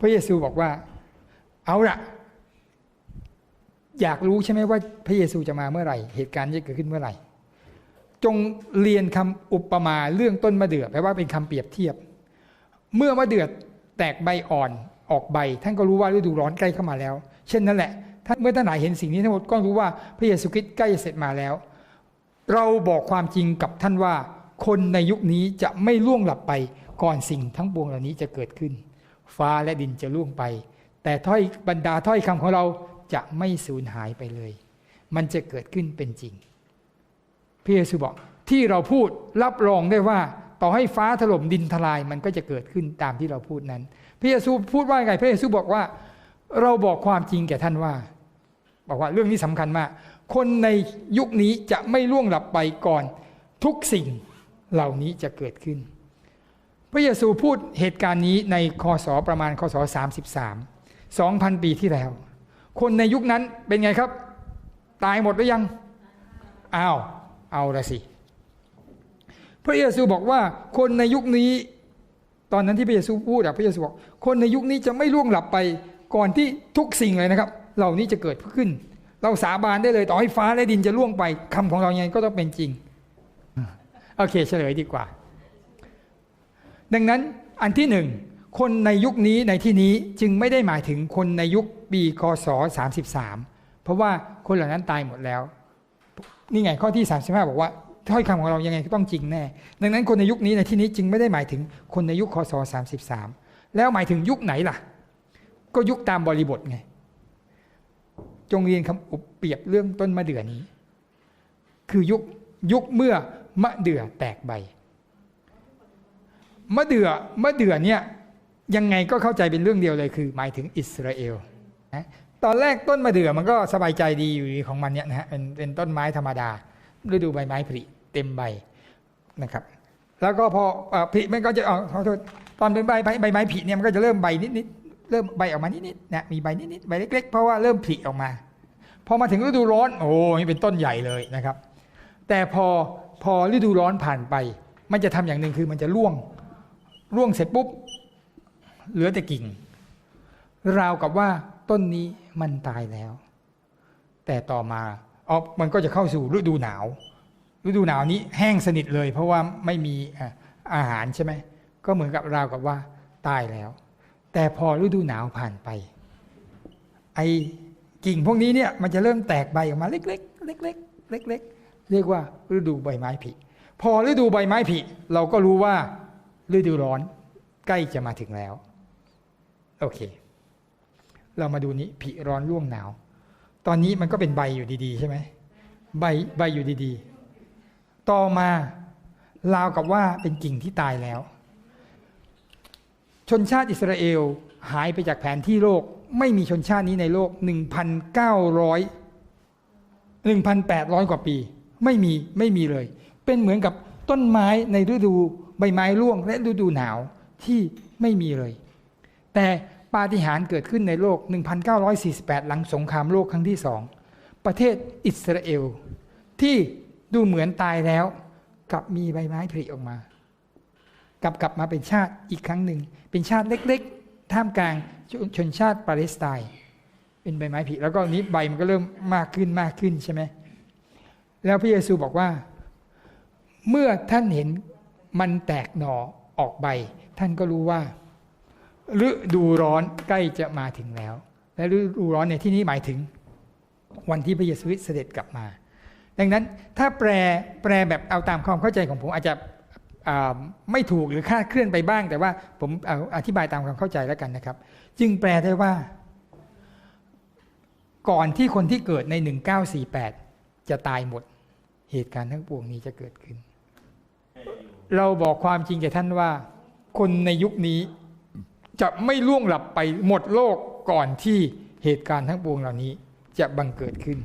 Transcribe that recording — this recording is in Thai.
พระเยซูบอกว่า เอาละอยากรู้ใช่ไหมว่าพระเยซูจะมาเมื่อไหร่ เหตุการณ์จะเกิดขึ้นเมื่อไหร่ จงเรียนคำอุปมาเรื่องต้นมะเดื่อแปลว่าเป็นคำเปรียบเทียบ เมื่อมะเดื่อแตกใบอ่อนออกใบ ท่านก็รู้ว่าฤดูร้อนใกล้เข้ามาแล้ว เช่นนั้นแหละท่านเมื่อท่านหลายเห็นสิ่งนี้ทั้งหมดก็รู้ว่าพระเยซูคริสต์ใกล้จะเสร็จมาแล้ว เราบอกความจริงกับท่านว่า คนในยุคนี้จะไม่ล่วงหลับไปก่อนสิ่งทั้งปวงเหล่านี้จะเกิดขึ้น ฟ้าและดินจะล่วงไป แต่ถ้อยบรรดาถ้อยคำของเราจะไม่สูญหายไปเลย มันจะเกิดขึ้นเป็นจริงพระเยซูบอกที่เราพูดรับรองได้ว่า ต่อให้ฟ้าถล่มดินทลายมันก็จะเกิดขึ้นตามที่เราพูดนั้น พระเยซูพูดว่าไง พระเยซูบอกว่า เราบอกความจริงแก่ท่านว่า บอกว่าเรื่องนี้สำคัญมาก คนในยุคนี้จะไม่ล่วงหลับไปก่อน ทุกสิ่งเหล่านี้จะเกิดขึ้น ระเยซูพูดเหตุการณ์นี้ในคศประมาณคศ33 2,000 ปีที่แล้ว คนในยุคนั้นเป็นไงครับ ตายหมดหรือยังอ้าวเอาละสิ พระเยซูบอกว่าคนในยุคนี้ ตอนนั้นที่พระเยซูพูดอะพระเยซูบอกคนในยุคนี้จะไม่ล่วงหลับไปก่อนที่ทุกสิ่งเลยนะครับ เหล่านี้จะเกิดขึ้น เราสาบานได้เลยต่อให้ฟ้าและดินจะล่วงไปคำของเรายังไงก็ต้องเป็นจริงโอเคเฉลยดีกว่า ดังนั้นอันที่หนึ่งคนในยุคนี้ในที่นี้จึงไม่ได้หมายถึงคนในยุคปีคศ33 เพราะว่าคนเหล่านั้นตายหมดแล้ว นี่ไงข้อที่ 35 บอกว่าถ้อยคำของเรายังไงก็ต้องจริงแน่ ดังนั้นคนในยุคนี้ในที่นี้จึงไม่ได้หมายถึงคนในยุคคศ33 แล้วหมายถึงยุคไหนล่ะ ก็ยุคตามบริบทไง จงเรียนคำอุปเปรียบเรื่องต้นมะเดื่อนี้ คือยุคยุคเมื่อมะเดื่อแตกใบ มะเดื่อมะเดื่อเนี่ยยังไงก็เข้าใจเป็นเรื่องเดียวเลยคือ หมายถึงอิสราเอลนะตอนแรกต้นมะเดื่อมันก็สบายใจดีอยู่ของมันเนี่ยนะฮะเป็นเป็นต้นไม้ธรรมดาฤดูใบไม้ผลิเต็มใบนะครับ แล้วก็พออ่อผลิมันก็จะเอาขอโทษตอนเป็นใบใบใบไม้ผลิเนี่ยมันก็จะเริ่มใบนิดๆเริ่มใบออกมานิดๆนะมีใบนิดๆใบเล็ก ๆ เพราะว่าเริ่มผลิออกมาพอมาถึงฤดูร้อนโอ้นี่เป็นต้นใหญ่เลยนะครับ แต่พอพอฤดูร้อนผ่านไป มันจะทำอย่างหนึ่งคือมันจะร่วง ร่วงเสร็จปุ๊บ เหลือแต่กิ่ง ราวกับว่าต้นนี้มันตายแล้ว แต่ต่อมาอ๋อมันก็จะเข้าสู่ฤดูหนาว ฤดูหนาวนี้แห้งสนิทเลย เพราะว่าไม่มีอาหารใช่ไหมก็เหมือนกับราวกับว่าตายแล้ว แต่พอฤดูหนาวผ่านไป ไอ้กิ่งพวกนี้เนี่ยมันจะเริ่มแตกใบออกมาเล็กๆเล็กๆเล็กๆเรียกว่าฤดูใบไม้ผลิพอฤดูใบไม้ผลิเราก็รู้ว่า ฤดูร้อนใกล้จะมาถึงแล้ว โอเค เรามาดูนี้ผลิร้อนร่วงหนาว ตอนนี้มันก็เป็นใบอยู่ดีๆ ใช่ไหมใบใบอยู่ดีๆ ต่อมาราวกับว่าเป็นกิ่งที่ตายแล้ว ชนชาติอิสราเอลหายไปจากแผนที่โลก ไม่มีชนชาตินี้ในโลก 1,900 1,800 กว่าปี ไม่มีไม่มีเลย เป็นเหมือนกับต้นไม้ในฤดู ใบไม้ร่วงและฤดูหนาวที่ไม่มีเลย แต่ปาฏิหาริย์เกิดขึ้นในโลก 1948 หลังสงครามโลกครั้งที่สองประเทศอิสราเอล ที่ดูเหมือนตายแล้วกลับมีใบไม้ผลิออกมา กลับกลับมาเป็นชาติอีกครั้งหนึ่ง เป็นชาติเล็กๆ ท่ามกลางชนชนชาติปาเลสไตน์เป็นใบไม้ผลิแล้วก็นี้ใบมันก็เริ่มมากขึ้นมากขึ้นใช่ไหมแล้วพระเยซูบอกว่า เมื่อท่านเห็น มันแตกหน่อออกใบ ท่านก็รู้ว่าฤดูร้อนใกล้จะมาถึงแล้ว และฤดูร้อนในที่นี้หมายถึง วันที่พระเยซูคริสต์เสด็จกลับมา ดังนั้นถ้าแปลแปลแบบเอาตามความเข้าใจของผมอาจจะไม่ถูกหรือคลาดเคลื่อนไปบ้าง แต่ว่าผมเอาอธิบายตามความเข้าใจแล้วกันนะครับ จึงแปลได้ว่า ก่อนที่คนที่เกิดใน 1948 จะตายหมด เหตุการณ์ทั้งปวงนี้จะเกิดขึ้น เราบอกความจริงแก่ท่านว่า คนในยุคนี้จะไม่ล่วงหลับไปหมดโลกก่อนที่เหตุการณ์ทั้งปวงเหล่านี้จะบังเกิดขึ้น